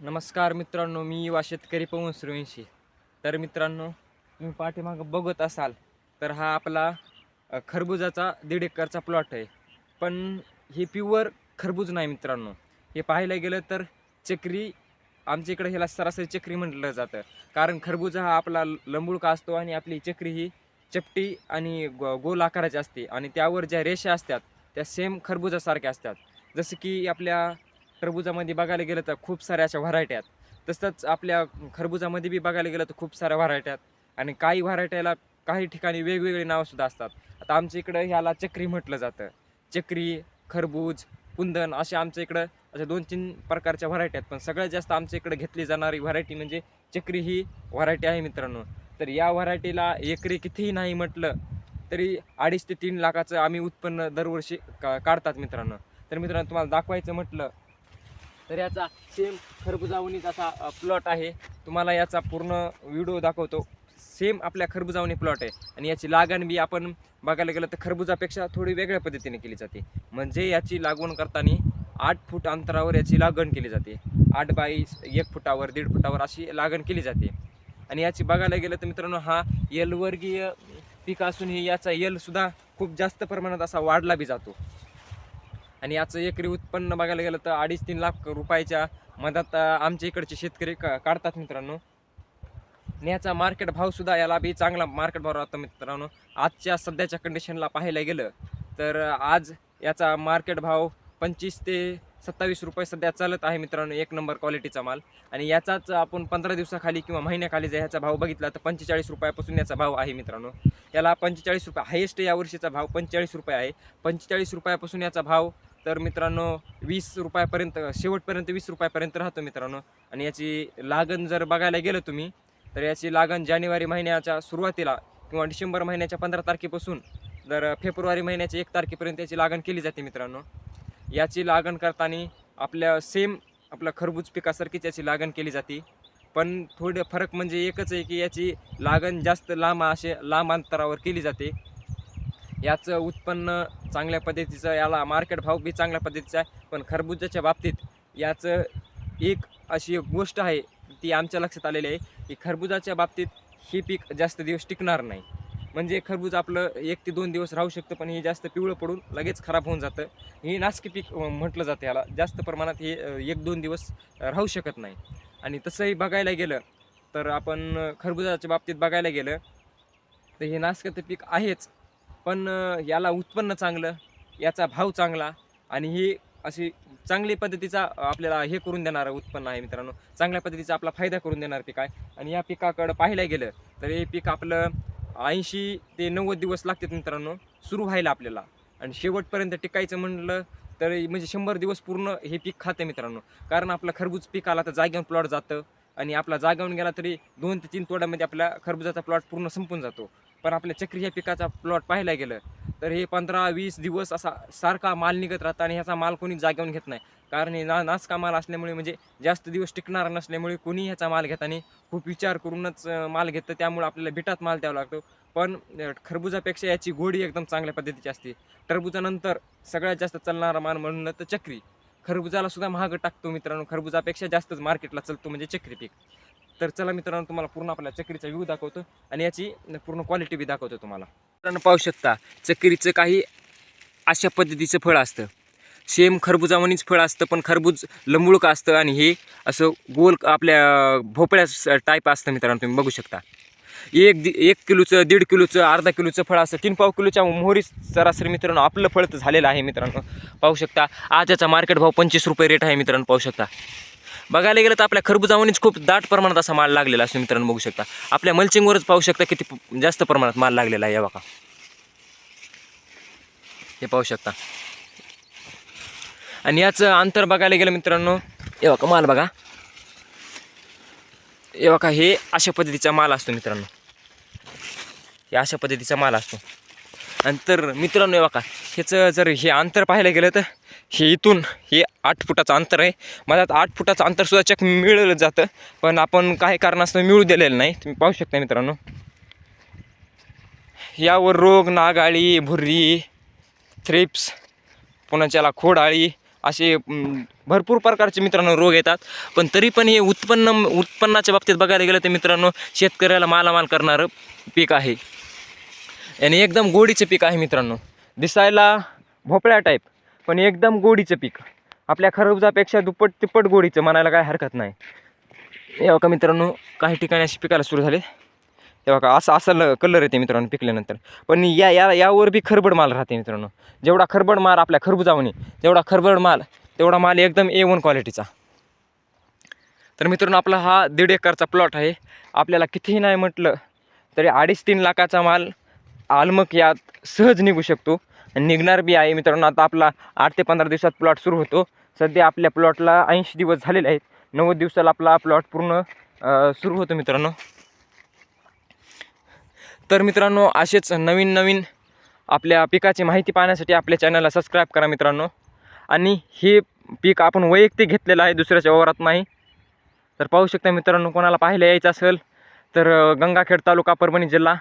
नमस्कार मित्रांनो मी युवा शेतकरी पवन सुरवंशी. तर मित्रांनो तुम्ही पाठीमागं बघत असाल तर हा आपला खरबुजाचा दीड एकरचा प्लॉट आहे. पण हे प्युअर खरबूज नाही मित्रांनो. हे पाहायला गेलं तर चक्री आमच्या इकडे ह्याला सरासरी चक्री म्हटलं जातं. कारण खरबूज हा आपला लंबुळका असतो आणि आपली चक्री ही चपटी आणि गो गोल आकाराची असते. आणि त्यावर ज्या रेषा असतात त्या सेम खरबुजासारख्या असतात. जसं की आपल्या टरबुजामध्ये बघायला गेलं तर खूप साऱ्या अशा व्हरायट्या आहेत. तसंच आपल्या खरबुजामध्ये बी बघायला गेलं तर खूप साऱ्या व्हरायट्या आहेत. आणि काही व्हरायटीला काही ठिकाणी वेगवेगळी नावंसुद्धा असतात. आता आमच्या इकडं ह्याला चक्री म्हटलं जातं. चक्री खरबूज कुंदन अशा आमच्या इकडं अशा दोन तीन प्रकारच्या व्हरायटी आहेत. पण सगळ्यात जास्त आमच्या इकडं घेतली जाणारी व्हरायटी म्हणजे चक्री ही व्हरायटी आहे मित्रांनो. तर या व्हरायटीला एकरी कितीही नाही म्हटलं तरी अडीच ते तीन लाखाचं आम्ही उत्पन्न दरवर्षी का काढतात मित्रांनो. तर मित्रांनो तुम्हाला दाखवायचं म्हटलं तर याचा सेम खरबुजावणीचा असा प्लॉट आहे. तुम्हाला याचा पूर्ण व्हिडिओ दाखवतो. सेम आपल्या खरबुजावणी प्लॉट आहे. आणि याची लागण बी आपण बघायला गेलं तर खरबुजापेक्षा थोडी वेगळ्या पद्धतीने केली जाते. म्हणजे याची लागवण करताना आठ फूट अंतरावर याची लागण केली जाते. आठ बाय एक फुटावर दीड फुटावर अशी लागण केली जाते. आणि याची बघायला गेलं तर मित्रांनो हा येलवर्गीय पीक असूनही याचा एलसुद्धा खूप जास्त प्रमाणात असा वाढला बी जातो. आणि याचं एकरी उत्पन्न बघायला गेलं तर अडीच तीन लाख रुपयाच्या मधात आमच्या इकडचे शेतकरी का काढतात मित्रांनो. आणि याचा मार्केट भावसुद्धा याला बी चांगला मार्केट भाव राहतो मित्रांनो. आजच्या सध्याच्या कंडिशनला पाहायला गेलं तर आज याचा मार्केट भाव पंचवीस ते सत्तावीस रुपये सध्या चालत आहे मित्रांनो एक नंबर क्वालिटीचा माल. आणि याचाच आपण पंधरा दिवसाखाली किंवा महिन्याखाली जर ह्याचा भाव बघितला तर पंचेचाळीस रुपयापासून याचा भाव आहे मित्रांनो. याला पंचेचाळीस रुपये हायेस्ट या वर्षीचा भाव पंचेचाळीस रुपये आहे. पंचेचाळीस रुपयापासून याचा भाव तर मित्रांनो वीस रुपयापर्यंत शेवटपर्यंत वीस रुपयापर्यंत राहतो मित्रांनो. आणि याची लागण जर बघायला गेलं तुम्ही तर याची लागण जानेवारी महिन्याच्या सुरुवातीला किंवा डिसेंबर महिन्याच्या पंधरा तारखेपासून जर फेब्रुवारी महिन्याच्या एक तारखेपर्यंत याची लागण केली जाते मित्रांनो. याची लागण करताना आपल्या सेम आपल्या खरबूज पिकासारखीच याची लागण केली जाते. पण थोडं फरक म्हणजे एकच आहे की याची लागण जास्त लांब असे लांब अंतरावर केली जाते. याचं उत्पन्न चांगल्या पद्धतीचं याला मार्केट भाव बी चांगल्या पद्धतीचा आहे. पण खरबुजाच्या बाबतीत याचं एक अशी एक गोष्ट आहे ती आमच्या लक्षात आलेली आहे की खरबुजाच्या बाबतीत हे पीक जास्त दिवस टिकणार नाही. म्हणजे खरबूज आपलं एक ते दोन दिवस राहू शकतं पण हे जास्त पिवळं पडून लगेच खराब होऊन जातं. हे नासकी पीक म्हटलं जातं याला. जास्त प्रमाणात हे एक दोन दिवस राहू शकत नाही. आणि तसंही बघायला गेलं तर आपण खरबुजाच्या बाबतीत बघायला गेलं तर हे नाशकाचं पीक आहेच. पण याला उत्पन्न चांगलं याचा भाव चांगला आणि ही अशी चांगली पद्धतीचा आपल्याला हे करून देणारं उत्पन्न आहे मित्रांनो. चांगल्या पद्धतीचा आपला फायदा करून देणारं पीक आहे. आणि या पिकाकडं पाहायला गेलं तर हे पीक आपलं ऐंशी ते नव्वद दिवस लागतात मित्रांनो सुरू व्हायला आपल्याला. आणि शेवटपर्यंत टिकायचं म्हणलं तर म्हणजे शंभर दिवस पूर्ण हे पीक खातं मित्रांनो. कारण आपलं खरबूज पीक आला तर जाग्यावर प्लॉट जातं आणि आपला जागावून गेला तरी दोन ते तीन तोड्यामध्ये आपल्या खरबुजाचा प्लॉट पूर्ण संपून जातो. पण आपल्या चक्री ह्या पिकाचा प्लॉट पाहायला गेलं तर हे पंधरा वीस दिवस असा सारखा माल निघत राहतं आणि ह्याचा माल कोणी जागेवून घेत नाही. कारण हे ना नासका माल असल्यामुळे म्हणजे जास्त दिवस टिकणारा नसल्यामुळे कोणी ह्याचा माल घेताना खूप विचार करूनच माल घेतं त्यामुळे आपल्याला बिटात माल द्यावा लागतो. पण खरबुजापेक्षा याची गोडी एकदम चांगल्या पद्धतीची असते. टरबुजानंतर सगळ्यात जास्त चालणारा माल म्हणून तर चक्री. खरबुजाला सुद्धा महाग टाकतो मित्रांनो. खरबुजापेक्षा जास्तच मार्केटला चालतो म्हणजे चक्री पीक. तर चला मित्रांनो तुम्हाला पूर्ण आपल्या चक्रीचा व्ह्यू दाखवतो आणि याची पूर्ण क्वालिटी बी दाखवतो तुम्हाला. मित्रांनो पाहू शकता चक्रीचं काही अशा पद्धतीचं फळ असतं. सेम खरबुजावानीच फळ असतं पण खरबूज लंबुळकं असतं आणि हे असं गोल आपल्या भोपळ्या टाईप असतं मित्रांनो तुम्ही बघू शकता. एक दि एक किलोचं दीड किलोचं अर्धा किलोचं फळ असतं तीन पाव किलोच्या मोहरी सरासरी मित्रांनो आपलं फळ तर झालेलं आहे मित्रांनो. पाहू शकता आज याचा मार्केट भाव पंचवीस रुपये रेट आहे मित्रांनो पाहू शकता. बघायला गेलं तर आपल्या खरबुजावणीच खूप दाट प्रमाणात असा माल लागलेला असतो मित्रांनो बघू शकता. आपल्या मल्चिंगवरच पाहू शकता किती जास्त प्रमाणात माल लागलेला आहे या बघा. हे पाहू शकता. आणि याचं अंतर बघायला गेलं मित्रांनो हे बघा माल बघा. हे बघा हे अशा पद्धतीचा माल असतो मित्रांनो. हे अशा पद्धतीचा माल असतो. आणि तर मित्रांनो हे बघा ह्याचं जर हे अंतर पाहायला गेलं तर हे इथून हे आठ फुटाचं अंतर आहे. माझ्यात आठ फुटाचं अंतरसुद्धा चक मिळलं जातं. पण आपण काही कारणास्तव मिळू दिलेलं नाही. तुम्ही पाहू शकता मित्रांनो. यावर रोग नागाळी भुर्री थ्रिप्स पुन्हा त्याला खोडाळी असे भरपूर प्रकारचे मित्रांनो रोग येतात. पण तरी पण हे उत्पन्न उत्पन्नाच्या बाबतीत बघायला गेलं तर मित्रांनो शेतकऱ्याला मालामाल करणारं पीक आहे. आणि एकदम गोडीचं पीक आहे मित्रांनो. दिसायला भोपळ्या टाईप पण एकदम गोडीचं पीक. आपल्या खरबुजापेक्षा दुप्पट तिप्पट गोडीचं म्हणायला काय हरकत नाही. हे का मित्रांनो काही ठिकाणी अशी पिकायला सुरू झाले. तेव्हा का असं असं कलर येते मित्रांनो पिकल्यानंतर. पण या या यावर बी खरबड माल राहते मित्रांनो. जेवढा खरबड माल आपल्या खरबुजावणी जेवढा खरबड माल तेवढा माल एकदम ए वन क्वालिटीचा तर मित्रांनो आपला हा दीड एकरचा प्लॉट आहे. आपल्याला कितीही नाही म्हटलं तरी अडीच तीन लाखाचा माल आलमक यात सहज निघू शकतो. निघणार बी आहे मित्रांनो. आता आपला आठ ते पंधरा दिवसात प्लॉट सुरू होतो. सध्या आपल्या प्लॉटला ऐंशी दिवस झालेले आहेत. नव्वद दिवसाला आपला प्लॉट पूर्ण सुरू होतो मित्रांनो. तर मित्रांनो असेच नवीन नवीन आपल्या पिकाची माहिती पाहण्यासाठी आपल्या चॅनलला सबस्क्राईब करा मित्रांनो. आणि हे पीक आपण वैयक्तिक घेतलेलं आहे दुसऱ्याच्या वावरात नाही. तर पाहू शकता मित्रांनो कोणाला पाहायला यायचं असेल तर गंगाखेड तालुका परभणी जिल्हा.